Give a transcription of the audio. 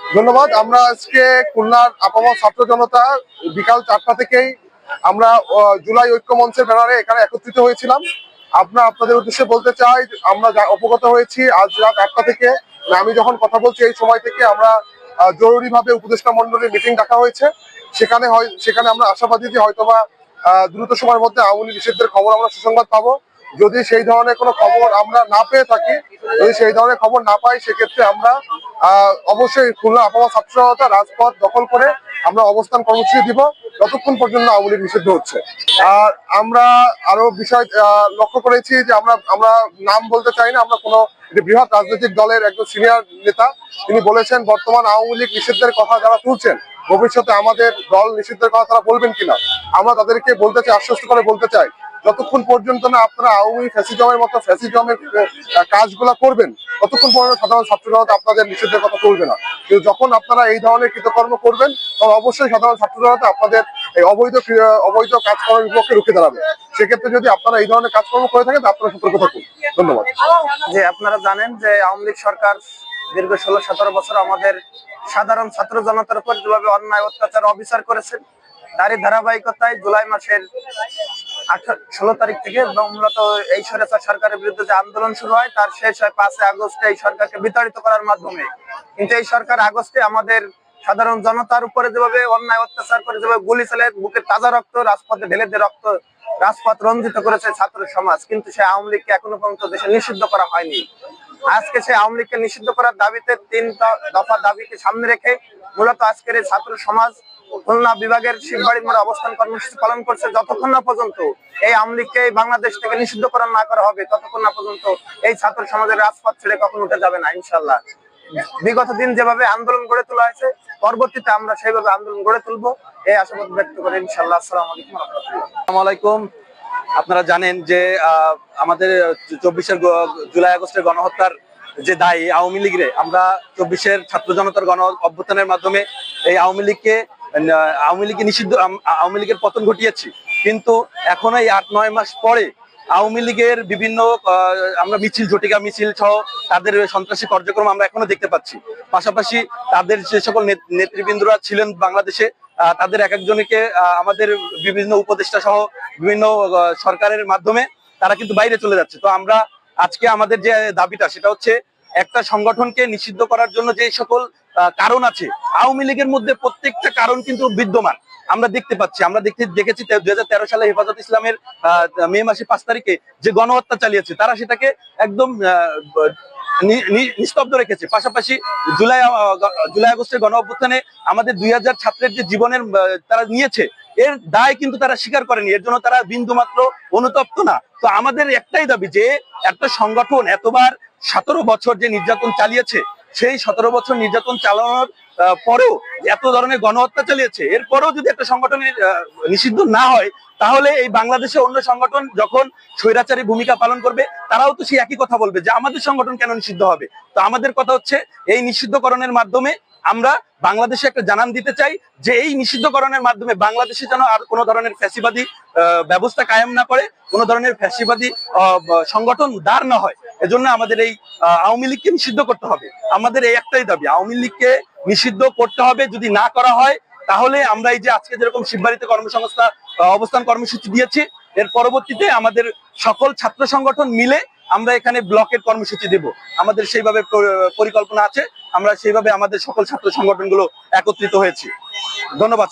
ধন্যবাদ। আমরা আজকে খুলনার আপামর ছাত্র জনতা বিকাল চারটা থেকেই আমরা জুলাই ঐক্য মঞ্চের ব্যানারে এখানে একত্রিত হয়েছিলাম। আমরা আপনাদের উদ্দেশ্যে বলতে চাই, আমরা অবগত হয়েছি আজ রাত আটটা থেকে মানে আমি যখন কথা বলছি এই সময় থেকে আমরা জরুরিভাবে উপদেষ্টা মন্ডলীর মিটিং ডাকা হয়েছে। সেখানে হয়, সেখানে আমরা আশাবাদী যে হয়তোবা দ্রুত সময়ের মধ্যে আওয়ামী লীগ নিষিদ্ধের খবর আমরা সুসংবাদ পাবো। যদি সেই ধরনের কোনো খবর আমরা না পেয়ে থাকি, যদি সেই ধরনের খবর না পাই, সেক্ষেত্রে আমরা অবশ্যই খুলনা আবহাওয়া ছাত্র জনতা রাজপথ দখল করে আমরা অবস্থান কর্মসূচি দিব। যতক্ষণ পর্যন্ত আওয়ামী লীগ নিষিদ্ধ হচ্ছে। আর আমরা আরও বিষয় লক্ষ্য করেছি যে আমরা আমরা নাম বলতে চাই না, আমরা কোনো বৃহৎ রাজনৈতিক দলের একজন সিনিয়র নেতা, তিনি বলেছেন, বর্তমান আওয়ামী লীগ নিষিদ্ধের কথা যারা তুলছেন, ভবিষ্যতে আমাদের দল নিষিদ্ধের কথা তারা বলবেন কিনা? আমরা তাদেরকে বলতে চাই, আশ্বস্ত করে বলতে চাই যতক্ষণ পর্যন্ত না আপনারা আওয়ামী ফ্যাসিজমের মতো ফ্যাসিজমের কাজগুলা করবেন, ততক্ষণ পর্যন্ত সাধারণ ছাত্র জনতা আপনাদের নিষিদ্ধের কথা তুলবে না। কিন্তু যখন আপনারা এই ধরনের কৃতকর্ম করবেন, তখন অবশ্যই সাধারণ ছাত্র জনতা আপনাদের এই অবৈধ অবৈধ কাজকর্মের বিপক্ষে রুখে দাঁড়াবে। সেক্ষেত্রে যদি আপনারা এই ধরনের কাজকর্ম করে থাকেন আপনারা সতর্ক থাকুন। ধন্যবাদ। যে আপনারা জানেন যে আওয়ামী লীগ সরকার দীর্ঘ ষোলো, সতেরো বছর আমাদের সাধারণ ছাত্র জনতার উপর যেভাবে অন্যায়, অত্যাচার, অবিচার করেছেন, তারই ধারাবাহিকতায় জুলাই মাসের ষোলো তারিখ থেকে মূলত এই স্বৈরাচার সরকারের বিরুদ্ধে যে আন্দোলন শুরু হয়, তার শেষ হয় পাঁচই আগস্টে এই সরকারকে বিতাড়িত করার মাধ্যমে। কিন্তু এই সরকার আগস্টে আমাদের সাধারণ জনতার উপরে যেভাবে অন্যায় অত্যাচার করে, যেভাবে গুলি চালে বুকের তাজা রক্ত, রাজপথে ঢেলে দিয়ে রক্ত, রাজপথ রঞ্জিত করেছে ছাত্র সমাজ। কিন্তু সে আওয়ামী লীগকে এখনও পর্যন্ত দেশে নিষিদ্ধ করা হয়নি। আজকে সে আওয়ামী লীগকে নিষিদ্ধ করার দাবিতে তিন দফা দাবিকে সামনে রেখে মূলত আজকের এই ছাত্র সমাজ খুলনা বিভাগের শিববাড়ির মোড়ে অবস্থান কর্মসূচি পালন করছে। যতক্ষণ না পর্যন্ত এই আওয়ামী লীগকে এই বাংলাদেশ থেকে নিষিদ্ধ করা না করা হবে, ততক্ষণ না পর্যন্ত এই ছাত্র সমাজের রাজপথ ছেড়ে কখন উঠে যাবে না ইনশাল্লাহ বিগত দিন যেভাবে আন্দোলন গড়ে তোলা হয়েছে, পরবর্তীতে আমরা সেইভাবে আন্দোলন গড়ে তুলবো, এই আশাবাদ ব্যক্ত করে ইনশাল্লাহ আসসালামু আলাইকুম আলাইকুম। আপনারা জানেন যে আমাদের চব্বিশের জুলাই আগস্টের গণহত্যার যে দায়ী আওয়ামী লীগরে আমরা চব্বিশের ছাত্র জনতার গণ অভ্যুত্থানের মাধ্যমে এই আওয়ামী লীগকে আওয়ামী লীগকে নিষিদ্ধ আওয়ামী লীগের পতন ঘটিয়েছি। কিন্তু এখন এই আট, নয় মাস পরে আওয়ামী লীগের বিভিন্ন আমরা মিছিল, ঝটিকা মিছিল সহ তাদের সন্ত্রাসী কার্যক্রম আমরা এখনও দেখতে পাচ্ছি। পাশাপাশি তাদের যে সকল নেত- নেতৃবৃন্দরা ছিলেন বাংলাদেশে তাদের এক একজনকে আমাদের বিভিন্ন উপদেষ্টা সহ বিভিন্ন সরকারের মাধ্যমে তারা কিন্তু বাইরে চলে যাচ্ছে। তো আমরা আজকে আমাদের যে দাবিটা সেটা হচ্ছে একটা সংগঠনকে নিষিদ্ধ করার জন্য যে সকল কারণ আছে। আওয়ামী লীগের মধ্যে প্রত্যেকটা কারণ কিন্তু বিদ্যমান। আমরা দেখতে পাচ্ছি, আমরা দেখতে দেখেছি দুই সালে হেফাজত ইসলামের মে মাসে পাঁচ তারিখে যে গণহত্যা চালিয়েছে, তারা সেটাকে একদম নিস্তব্ধ রেখেছে। পাশাপাশি জুলাই জুলাই আগস্টের গণ অভ্যুত্থানে আমাদের দুই হাজার ছাত্রের যে জীবনের তারা নিয়েছে, এর দায় কিন্তু তারা স্বীকার করেনি। এর জন্য তারা বিন্দু মাত্র অনুতপ্ত না। তো আমাদের একটাই দাবি যে, একটা সংগঠন এতবার সতেরো বছর যে নির্যাতন চালিয়েছে সেই সতেরো বছর নির্যাতন চালানোর পরেও এত ধরনের গণহত্যা চালিয়েছে। এরপরেও যদি একটা সংগঠনের নিষিদ্ধ না হয়, তাহলে এই বাংলাদেশে অন্য সংগঠন যখন স্বৈরাচারী ভূমিকা পালন করবে, তারাও তো সেই একই কথা বলবে যে আমাদের সংগঠন কেন নিষিদ্ধ হবে? তো আমাদের কথা হচ্ছে, এই নিষিদ্ধকরণের মাধ্যমে আমরা বাংলাদেশে একটা জানান দিতে চাই যে এই নিষিদ্ধকরণের মাধ্যমে বাংলাদেশে যেন আর কোনো ধরনের ফ্যাসিবাদী ব্যবস্থা কায়েম না করে, কোনো ধরনের ফ্যাসিবাদী সংগঠন দাঁড় না হয়। এজন্য আমাদের এই আওয়ামী লীগকে নিষিদ্ধ করতে হবে আমাদের এই একটাই দাবি, আওয়ামী লীগকে নিষিদ্ধ করতে হবে যদি না করা হয়, তাহলে আমরা এই যে আজকে যেরকম শিববাড়িতে কর্মসংস্থা অবস্থান কর্মসূচি দিয়েছি, এর পরবর্তীতে আমাদের সকল ছাত্র সংগঠন মিলে আমরা এখানে ব্লকের কর্মসূচি দেব আমাদের সেইভাবে পরিকল্পনা আছে, আমরা সেইভাবে আমাদের সকল ছাত্র সংগঠনগুলো একত্রিত হয়েছি ধন্যবাদ।